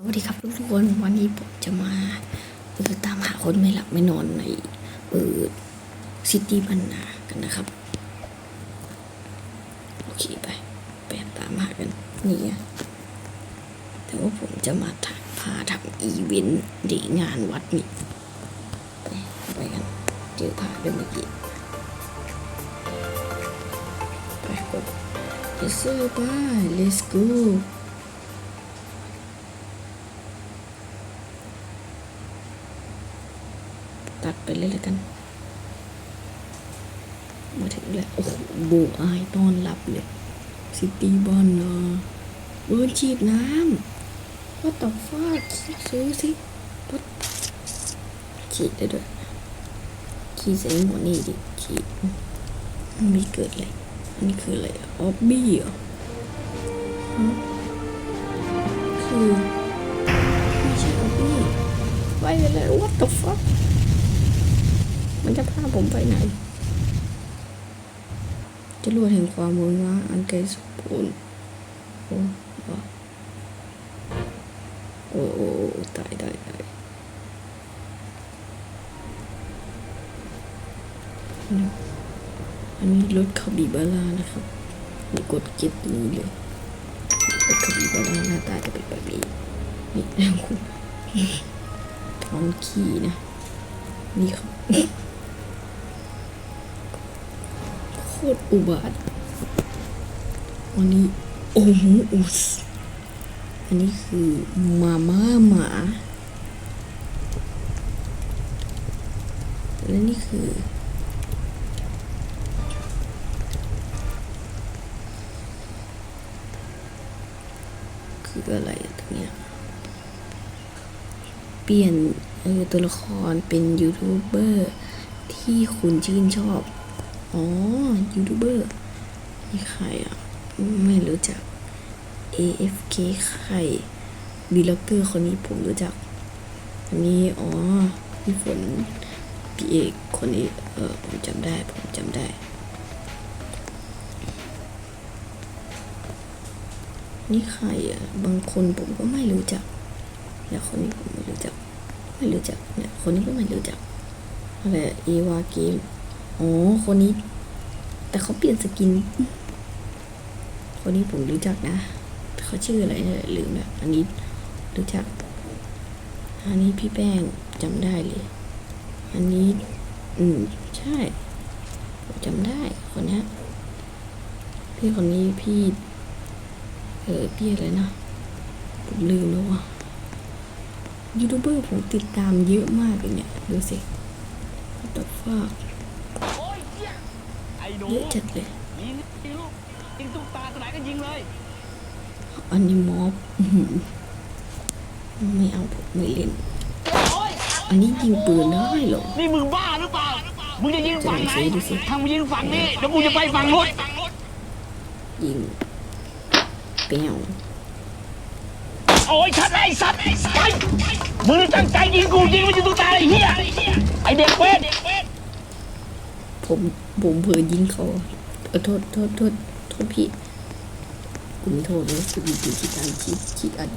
สวัสดีครับทุกคนวันนี้ผมจะมาเออตามหาคนไม่หลับไม่นอนในเออซิตี้บันนากันนะครับ โอเคไปไปตามหากันนี่แต่ว่าผมจะมาถ่ายพาทำอีเวนต์ดีงานวัดนี่ไปไปกันเจอพาด้วยเมื่อกี้ไปกด Yes sir ไป let's go ตัด ไปเลยแล้วกัน มาถึงแล้ว โอ้โหโบอายต้อนรับเลยซิตี้บอลเนาะโดนฉีดน้ำว่าต่อฟาดซื้อสิปั๊บฉีดได้ด้วยขี่ใส่หมวนี่ดิฉีดมันไม่เกิดอะไรอันนี้คืออะไรออบบี้เหรอคือไม่ใช่ออบบี้ไปเลย what the fuck มันจะพาผมไปไหน จะรวดแห่งความมือว่าอันไกลสุดปูนโอ้ว้โอ้โอ้โอตายตายตายอันนี้รถคาบิบาร่านะครับนี่กดเก็บนี้เลยรถคาบิบาร่าหน้าตาจะเป็นแบบนี้นี่แล้วคุณตอนขี่นะ นี่ครับ คตรอุบาทวันนี้โอ้โหอุสอันนี้คือมาม่าหมาและนี่คือ คืออะไรตรงเนี้ยเปลี่ยนเออตัวละครเป็นยูทูบเบอร์ที่คุณชื่นชอบ อ๋อ ยูทูบเบอร์นี่ใครอะ ไม่รู้จัก AFK ใครบีล็อกเกอร์คนนี้ผมรู้จักอันนี้อ๋อพี่ฝนพี่เอกคนนี้ เออผมจำได้ ผมจำได้นี่ใครอะ บางคนผมก็ไม่รู้จัก แล้วคนนี้ผมไม่รู้จัก ไม่รู้จัก เนี่ย คนนี้ก็ไม่รู้จักอะไรเอวาเกม โอ๋อคนนี้ แต่เขาเปลี่ยนสกิน คนนี้ผมรู้จักนะเขาชื่ออะไรเนี่ยลืมแล้วอันนี้รู้จัก อันนี้พี่แป้งจำได้เลย อันนี้ อืม ใช่จำได้คนนี้พี่คนนี้พี่เออพี่อะไรนะผมลืมแล้วว่ะยูทูบเบอร์ผมติดตามเยอะมากเลยเนี่ย ดูสิตัดฟาก โอ้ยเหี้ยไอ้หนู เยอะจัดเลยยิงยิงลูกยิงตุ๊กตาตัวไหนก็ยิงเลย อันนี้มอบอื้อหือไม่เอาผมไม่เล่นโอ้ยอันนี้ยิงปืนได้เหรอ นี่มึงบ้าหรือเปล่า มึงจะยิงฝั่งไหนดูสิ ทางมึงยิงฝั่งนี้เดี๋ยวกูจะไปฝั่งนู้นยิงเปี้ยวโอ้ยชัดไอ้สัตว์ไปมึงตั้งใจยิงกูยิงไม่ใช่ตุ๊กตาไอ้เหี้ยไอ้เด็กเว้น ผมผมเผลอยิงเขาเออโทษโทษโทษโทษพี่กูไม่โทษเลยคือมีปีคิดอันคิดคิดอัน